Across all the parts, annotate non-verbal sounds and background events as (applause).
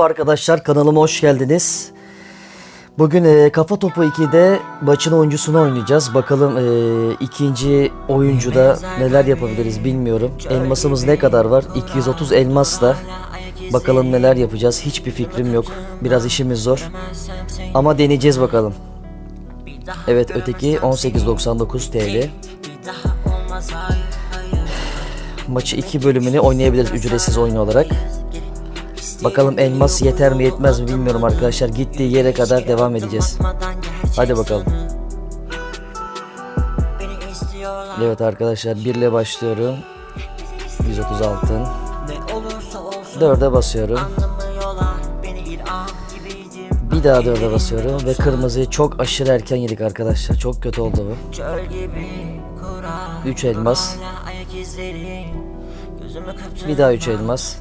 Merhaba arkadaşlar kanalıma hoş geldiniz. Bugün e, Kafa Topu 2'de maçın oyuncusunu oynayacağız. Bakalım e, ikinci oyuncuda neler yapabiliriz bilmiyorum. Elmasımız ne kadar var? 230 elmasla. Bakalım neler yapacağız. Hiçbir fikrim yok. Biraz işimiz zor. Ama deneyeceğiz bakalım. Evet öteki 18.99 TL. Maçı iki bölümünü oynayabiliriz ücretsiz oyun olarak. Bakalım elmas yeter mi yetmez mi bilmiyorum arkadaşlar. Gittiği yere kadar devam edeceğiz. Hadi bakalım. Evet arkadaşlar 1 ile başlıyorum. 130 altın. 4'e basıyorum. Bir daha 4'e basıyorum ve kırmızıyı çok aşırı erken yedik arkadaşlar. Çok kötü oldu bu. 3 elmas. Bir daha 3 elmas.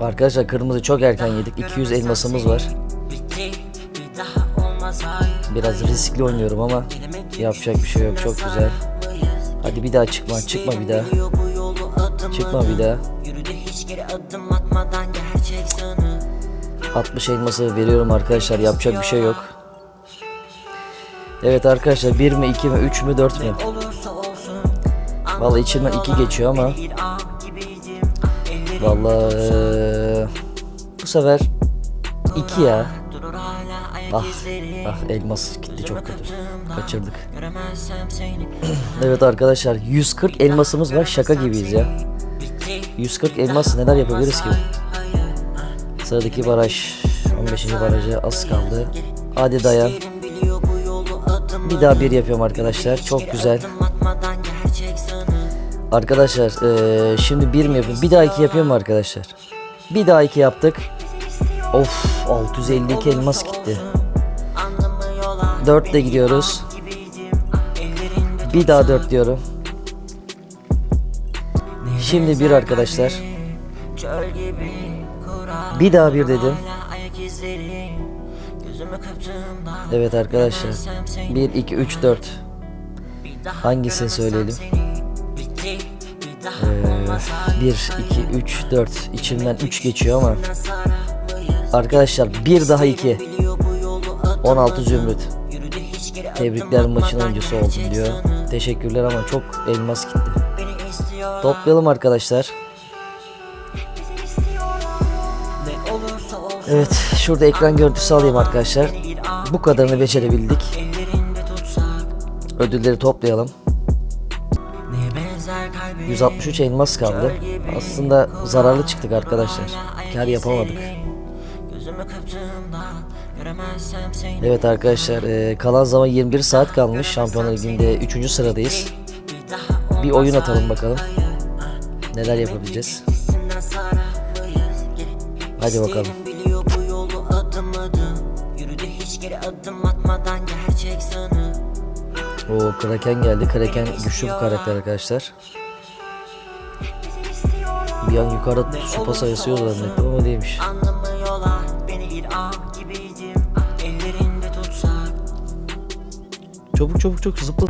Arkadaşlar kırmızı çok erken yedik. 200 elmasımız var. Biraz riskli oynuyorum ama yapacak bir şey yok. Çok güzel. Hadi bir daha çıkma. Çıkma bir daha. Çıkma bir daha. 60 elması veriyorum arkadaşlar. Yapacak bir şey yok. Evet arkadaşlar 1 mi 2 mi 3 mü 4 mü? Vallahi içimden 2 geçiyor ama Vallahi bu sefer 2 ya. Ah, ah elmas gitti çok kötü. Kaçırdık. (clears throat) evet arkadaşlar 140 elmasımız var. Şaka gibiyiz ya. 140 elmas neler yapabiliriz ki? Sıradaki baraj 15. baraja az kaldı. Hadi dayan. Bir daha bir yapıyorum arkadaşlar. Çok güzel. Arkadaşlar eee, şimdi bir mi yapıyorum? Bir daha iki yapıyorum mu arkadaşlar? Bir daha iki yaptık. Of 652 elmas gitti. 4 de gidiyoruz. Bir daha 4 diyorum. Şimdi bir arkadaşlar. Bir daha bir dedim. Evet arkadaşlar. 1 2 3 4. Hangisini söyleyelim? 1, 2, 3, 4 içimden 3 geçiyor ama Arkadaşlar bir daha 2 16 zümrüt. Tebrikler maçın oyuncusu oldun diyor. Teşekkürler ama çok elmas gitti. Toplayalım arkadaşlar. Evet şurada ekran görüntüsü alayım arkadaşlar. Bu kadarını becerebildik. Ödülleri toplayalım 163 elmas kaldı. Aslında zararlı çıktık arkadaşlar. Kar yapamadık. Evet arkadaşlar e, kalan zaman 21 saat kalmış. Şampiyonlar Ligi'nde 3. sıradayız. Bir oyun atalım bakalım. Neler yapabileceğiz. Hadi bakalım. O Kraken geldi. Kraken güçlü bir karakter arkadaşlar. Bir an yukarıda sopa sayısı yok zannettim ama değilmiş. Çabuk çabuk çabuk zıpla.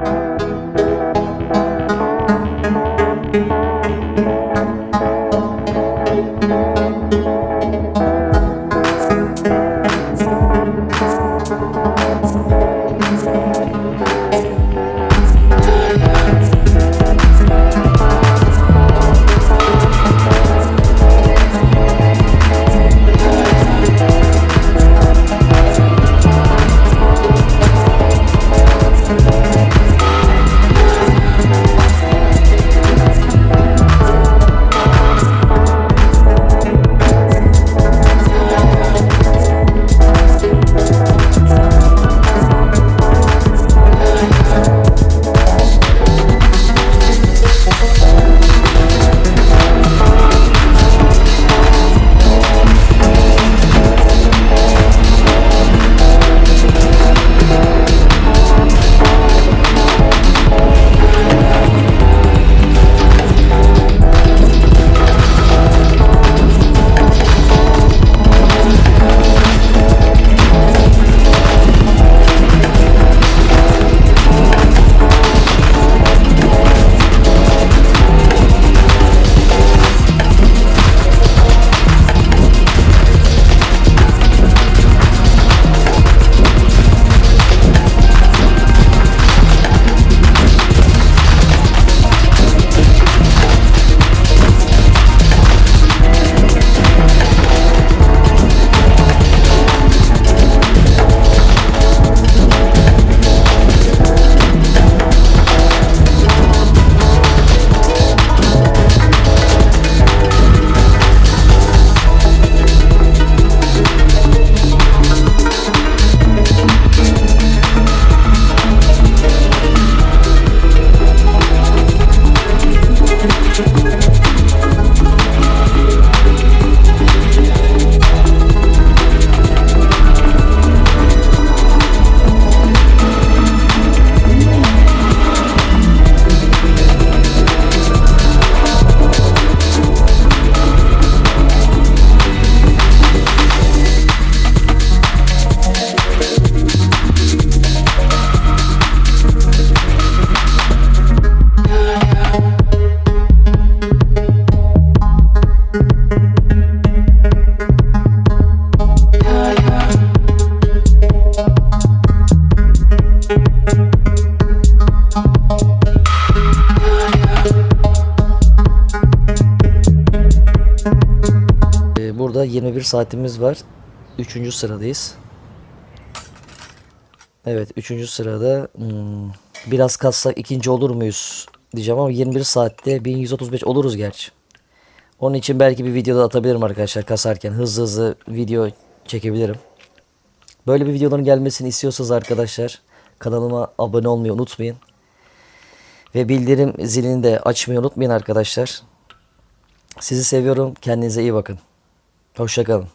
Saatimiz var. Üçüncü sıradayız. Evet üçüncü sırada hmm, biraz kassak ikinci olur muyuz diyeceğim ama 21 saatte 1135 oluruz gerçi. Onun için belki bir videoda atabilirim arkadaşlar kasarken hızlı hızlı video çekebilirim. Böyle bir videoların gelmesini istiyorsanız arkadaşlar kanalıma abone olmayı unutmayın. Ve bildirim zilini de açmayı unutmayın arkadaşlar. Sizi seviyorum. Kendinize iyi bakın. Hoşçakalın.